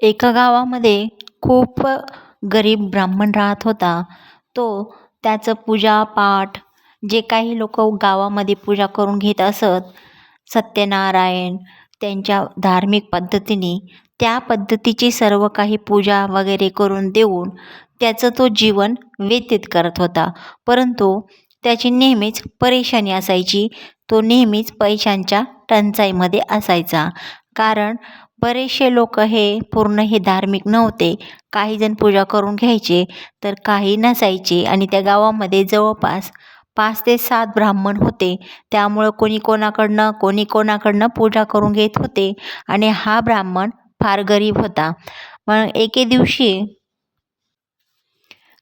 एका गावामध्ये खूप गरीब ब्राह्मण राहत होता. तो त्याचं पूजापाठ जे काही लोक गावामध्ये पूजा करून घेत असत सत्यनारायण त्यांच्या धार्मिक पद्धतीने त्या पद्धतीची सर्व काही पूजा वगैरे करून देऊन त्याचं तो जीवन व्यतीत करत होता. परंतु त्याची नेहमीच परेशानी असायची. तो नेहमीच पैशांच्या टंचाईमध्ये असायचा. कारण बरेचसे लोक हे पूर्ण हे धार्मिक नव्हते. काहीजण पूजा करून घ्यायचे तर काही नसायचे आणि त्या गावामध्ये जवळपास पाच ते सात ब्राह्मण होते. त्यामुळं कोणी कोणाकडनं कोणी कोणाकडनं पूजा करून घेत होते आणि हा ब्राह्मण फार गरीब होता. मग एके दिवशी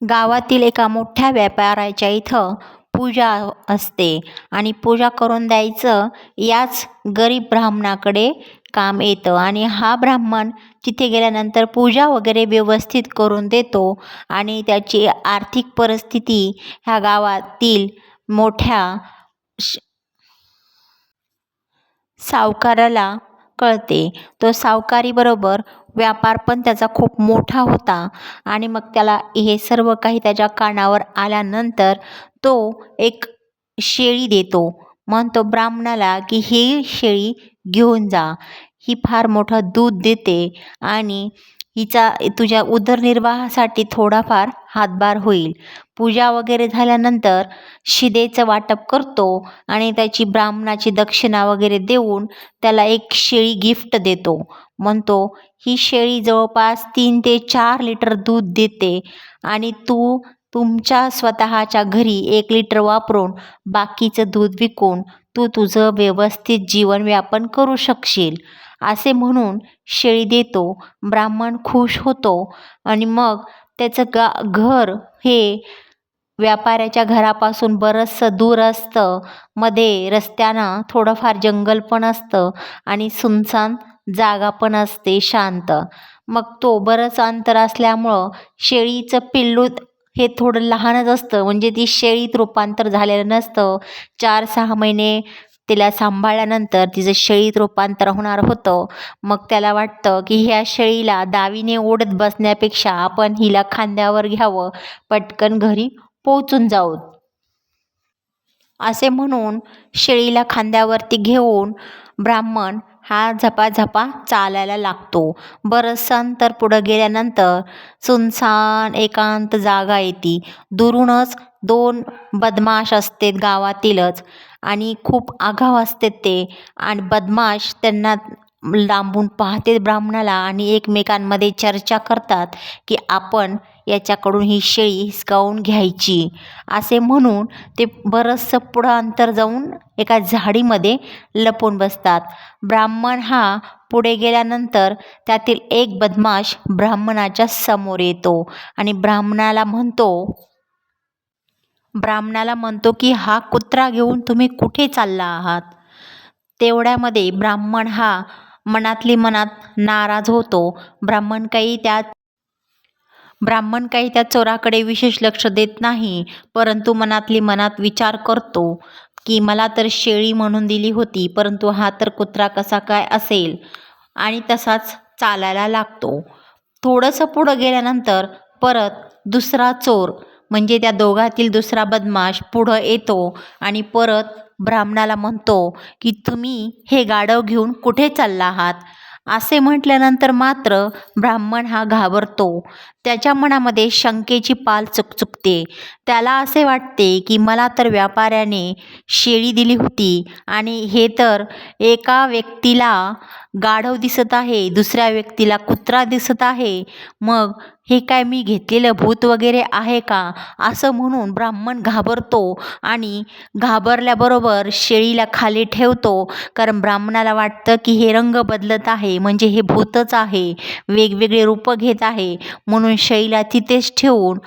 गावातील एका मोठ्या व्यापाऱ्याच्या इथं पूजा असते आणि पूजा करून द्यायचं याच गरीब ब्राह्मणाकडे काम येतं आणि हा ब्राह्मण तिथे गेल्यानंतर पूजा वगैरे व्यवस्थित करून देतो आणि त्याची आर्थिक परिस्थिती ह्या गावातील मोठ्या सावकाराला कळते. तो सावकारीबरोबर व्यापार पण त्याचा खूप मोठा होता आणि मग त्याला हे सर्व काही त्याच्या कानावर आल्यानंतर तो एक शेळी देतो. म्हणतो ब्राह्मणाला की ही शेळी घेऊन जा. ही फार मोठं दूध देते आणि हिचा तुझ्या उदरनिर्वाहासाठी थोडाफार हातभार होईल. पूजा वगैरे झाल्यानंतर शिदेचं वाटप करतो आणि त्याची ब्राह्मणाची दक्षिणा वगैरे देऊन त्याला एक शेळी गिफ्ट देतो. म्हणतो ही शेळी जवळपास तीन ते चार लिटर दूध देते आणि तू तुमच्या स्वतःच्या घरी एक लिटर वापरून बाकीचं दूध विकून तू तुझं व्यवस्थित जीवनव्यापन करू शकशील. असे म्हणून शेळी देतो ब्राह्मण खुश होतो आणि मग त्याचं गा घर हे व्यापाऱ्याच्या घरापासून बरंचसं दूर असतं. मध्ये रस्त्यानं थोडंफार जंगल पण असतं आणि सुनसान जागा पण असते शांत. मग तो बरंच अंतर असल्यामुळं शेळीचं पिल्लू हे थोडं लहानच असतं. म्हणजे ती शेळीत रूपांतर झालेलं नसतं. चार सहा महिने तिला सांभाळल्यानंतर तिचं शेळीत रूपांतर होणार होतं. मग त्याला वाटतं की ह्या शेळीला दावीने ओढत बसण्यापेक्षा आपण हिला खांद्यावर घ्यावं पटकन घरी पोहोचून जाऊ असे म्हणून शेळीला खांद्यावरती घेऊन ब्राह्मण हा झपाझपा चालायला लागतो. बरंचसं अंतर पुढं गेल्यानंतर सुनसान एकांत जागा येते. दुरूनच दोन बदमाश असते गावातीलच आणि खूप आगाव असते ते. आणि बदमाश त्यांना लांबून पाहते ब्राह्मणाला आणि एकमेकांमध्ये चर्चा करतात की आपण याच्याकडून ही शेळी हिसकावून घ्यायची. असे म्हणून ते बरंचसं पुढं अंतर जाऊन एका झाडीमध्ये लपून बसतात. ब्राह्मण हा पुढे गेल्यानंतर त्यातील एक बदमाश ब्राह्मणाच्या समोर येतो आणि ब्राह्मणाला म्हणतो ब्राह्मणाला म्हणतो की हा कुत्रा घेऊन तुम्ही कुठे चालला आहात? तेवढ्यामध्ये ब्राह्मण हा मनातली मनात नाराज होतो. ब्राह्मण काही त्यात ब्राह्मण काही त्या चोराकडे विशेष लक्ष देत नाही परंतु मनातली मनात विचार करतो की मला तर शेळी म्हणून दिली होती परंतु हा तर कुत्रा कसा काय असेल? आणि तसाच चालायला लागतो. थोडंसं पुढं गेल्यानंतर परत दुसरा चोर म्हणजे त्या दोघातील दुसरा बदमाश पुढं येतो आणि परत ब्राह्मणाला म्हणतो की तुम्ही हे गाढव घेऊन कुठे चालला आहात? असे म्हटल्यानंतर मात्र ब्राह्मण हा घाबरतो. त्याच्या मनामध्ये शंकेची पाल चुकचुकते त्याला असे वाटते की मला तर व्यापाऱ्याने शेळी दिली होती आणि हे तर एका व्यक्तीला गाढव दिसत आहे दुसऱ्या व्यक्तीला कुत्रा दिसत आहे. मग हे काय मी घेतलेलं भूत वगैरे आहे का? असं म्हणून ब्राह्मण घाबरतो आणि घाबरल्याबरोबर शेळीला खाली ठेवतो. कारण ब्राह्मणाला वाटतं की हे रंग बदलत आहे म्हणजे हे भूतच आहे वेगवेगळे रूपं घेत आहे. म्हणून शैला तिथेच ठेवून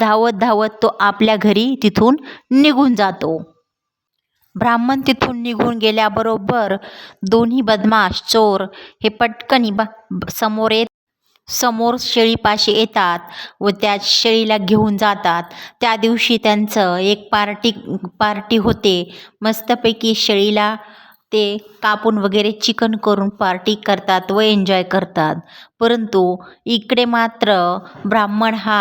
धावत धावत तो आपल्या घरी तिथून निघून जातो. ब्राह्मण तिथून निघून गेल्याबरोबर दोन्ही बदमाश चोर हे पटकनी बा समोर येत समोर शेळीपाशी येतात व त्या शेळीला घेऊन जातात. त्या दिवशी त्यांचं एक पार्टी पार्टी होते. मस्तपैकी शेळीला ते कापून वगैरे चिकन करून पार्टी करतात व एन्जॉय करतात. परंतु इकडे मात्र ब्राह्मण हा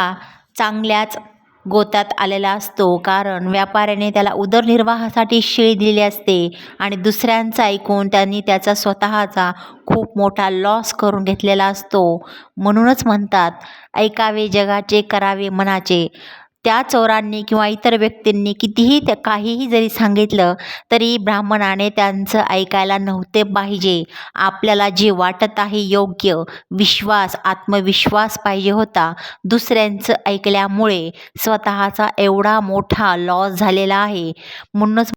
चांगल्याच गोतात आलेला असतो. कारण व्यापाऱ्याने त्याला उदरनिर्वाहासाठी शेळी दिलेली असते आणि दुसऱ्यांचं ऐकून त्यांनी त्याचा स्वतःचा खूप मोठा लॉस करून घेतलेला असतो. म्हणूनच म्हणतात ऐकावे जगाचे करावे मनाचे. त्या चोरांनी किंवा इतर व्यक्तींनी कितीही त्या काहीही जरी सांगितलं तरी ब्राह्मणाने त्यांचं ऐकायला नव्हते पाहिजे. आपल्याला जे वाटत आहे योग्य विश्वास आत्मविश्वास पाहिजे होता. दुसऱ्यांचं ऐकल्यामुळे स्वतःचा एवढा मोठा लॉस झालेला आहे. म्हणूनच